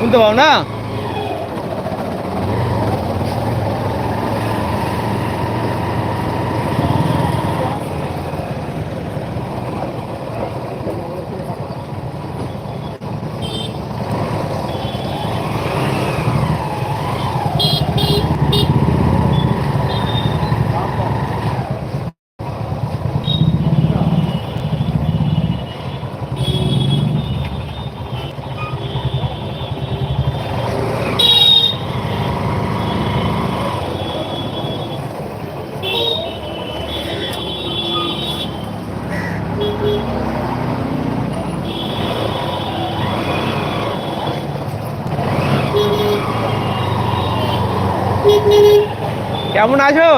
শুনতে পাও না? কেমন আছো?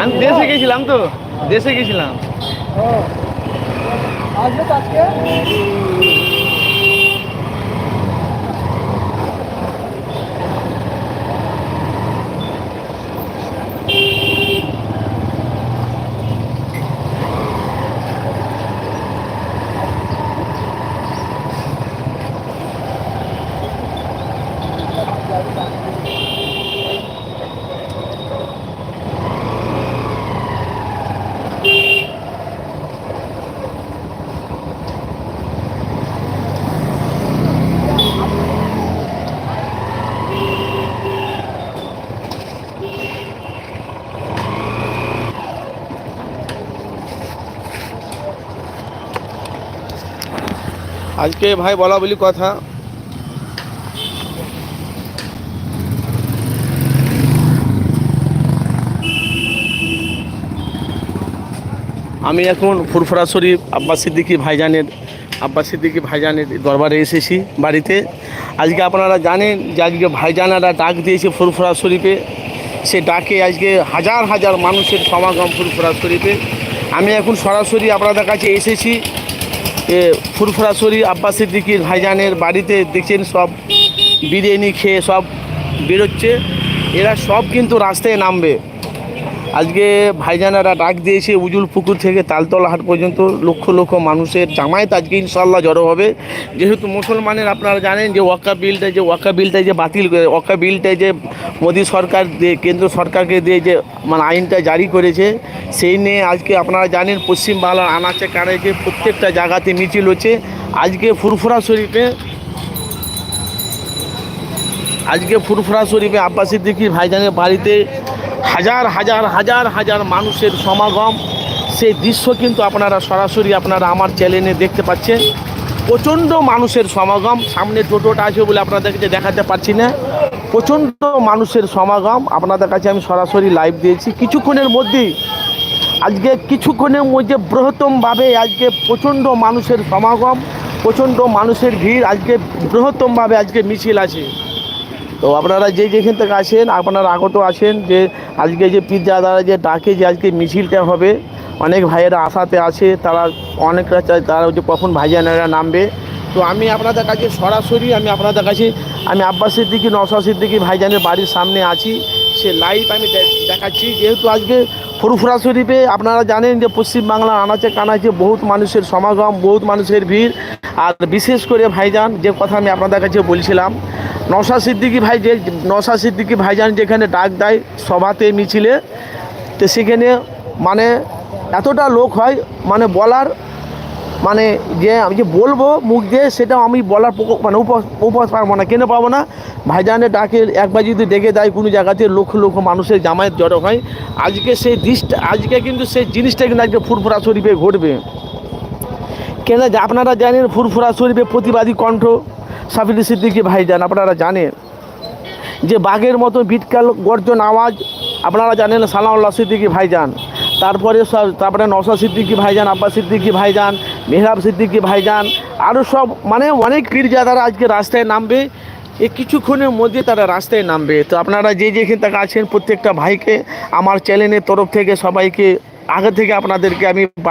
আমি দেশে গেছিলাম তো দেশে গেছিলাম। আজকে ভাই বলা বলি কথা। আমি এখন ফুরফুরা শরীফ আব্বাস সিদ্দিকী ভাইজানের আব্বাস সিদ্দিকী ভাইজানের দরবারে এসেছি বাড়িতে। আজকে আপনারা জানেন যে আজকে ভাইজানারা ডাক দিয়েছে ফুরফুরা শরীফে। সে ডাকে আজকে হাজার হাজার মানুষের সমাগম ফুরফুরা শরীফে। আমি এখন সরাসরি আপনাদের কাছে এসেছি। ফুরফুরাসুরি আব্বাস সিদ্দিকির ভাইজানের বাড়িতে দেখছেন সব বিরিয়ানি খেয়ে সব বেরোচ্ছে। এরা সব কিন্তু রাস্তায় নামবে। আজকে ভাইজানারা ডাক দিয়েছে উজুল পুকুর থেকে তালতলা হাট পর্যন্ত লক্ষ লক্ষ মানুষের জামায়াত আজকে ইনশাল্লাহ জড়ো হবে। যেহেতু মুসলমানের আপনারা জানেন যে ওয়াকা বিলটা যে ওয়াকা বিলটা যে বাতিল ওয়াকা বিলটা যে মোদী সরকার কেন্দ্র সরকারকে দিয়ে যে মানে আইনটা জারি করেছে, সেই নিয়ে আজকে আপনারা জানেন পশ্চিমবাংলার আনাচে কানাচে প্রত্যেকটা জায়গাতে মিছিল হচ্ছে। আজকে ফুরফুরা শরীফে, আজকে ফুরফুরা শরীফে আব্বাস ভাইজানের বাড়িতে হাজার হাজার হাজার হাজার মানুষের সমাগম। সেই দৃশ্য কিন্তু আপনারা সরাসরি আপনারা আমার চ্যানেলে দেখতে পাচ্ছেন। প্রচণ্ড মানুষের সমাগম। সামনে টোটোটা আছে বলে আপনাদেরকে দেখাতে পারছি না। প্রচণ্ড মানুষের সমাগম। আপনাদের কাছে আমি সরাসরি লাইভ দিয়েছি। কিছুক্ষণের মধ্যেই, আজকে কিছুক্ষণের মধ্যে বৃহত্তমভাবে আজকে প্রচণ্ড মানুষের সমাগম, প্রচণ্ড মানুষের ভিড়, আজকে বৃহত্তমভাবে আজকে মিছিল আছে। তো আপনারা যে যেখান থেকে আসেন, আপনারা আগত আছেন যে আজকে যে পিৎজা দ্বারা যে ডাকে যে আজকে মিছিলটা হবে, অনেক ভাইয়েরা আশাতে আছে, তারা অনেকরা তারা যে কখন ভাইজানেরা নামবে। তো আমি আপনাদের কাছে সরাসরি, আমি আপনাদের কাছে, আমি আব্বাস সিদ্দিকি নশা সিদ্দিকি ভাইজানের বাড়ির সামনে আছি। সে লাইভ আমি দেখাচ্ছি। যেহেতু আজকে ফুরফুরা শরীফে আপনারা জানেন যে পশ্চিমবাংলার আনাচে কানাচে বহুত মানুষের সমাগম, বহুত মানুষের ভিড়। আর বিশেষ করে ভাইজান, যে কথা আমি আপনাদের কাছে বলছিলাম নশা সিদ্দিকি ভাই যে নশা সিদ্দিকি ভাইজান যেখানে ডাক দেয় সভাতে মিছিলে, তো সেখানে মানে এতটা লোক হয় মানে বলার মানে যে আমি যে বলব মুখ দিয়ে সেটা আমি বলার মানে উপ- উপহাস পারব না, কেন পাবো না? ভাইজানের ডাকে একবার যদি ডেকে দেয় কোনো জায়গাতে লক্ষ লক্ষ মানুষের জামায়াত জড়ো হয়, আজকে সেই দৃষ্টি, আজকে কিন্তু সেই জিনিসটা কিন্তু আজকে ফুরফুরা শরীফে ঘটবে। কেন আপনারা জানেন ফুরফুরা শরীফে প্রতিবাদী কণ্ঠ সাফির সিদ্দিকি ভাইজান আপনারা জানেন। যে বাঘের মতো বিটকাল গর্জন আওয়াজ, আপনারা জানেন সালাউল্লাহ সিদ্দিকি ভাইজান তারপরে সব- তারপরে নসা সিদ্দিকি ভাইজান আব্বাস সিদ্দিকি ভাইজান মেহরাব সিদ্দিকি ভাইজান আরও সব মানে অনেক পীরজাদারা আজকে রাস্তায় নামবে। এ কিছুক্ষণের মধ্যে তারা রাস্তায় নামবে। তো আপনারা যে যেখান থেকে আছেন, প্রত্যেকটা ভাইকে, আমার চ্যানেলের তরফ থেকে সবাইকে, আগে থেকে আপনাদেরকে আমি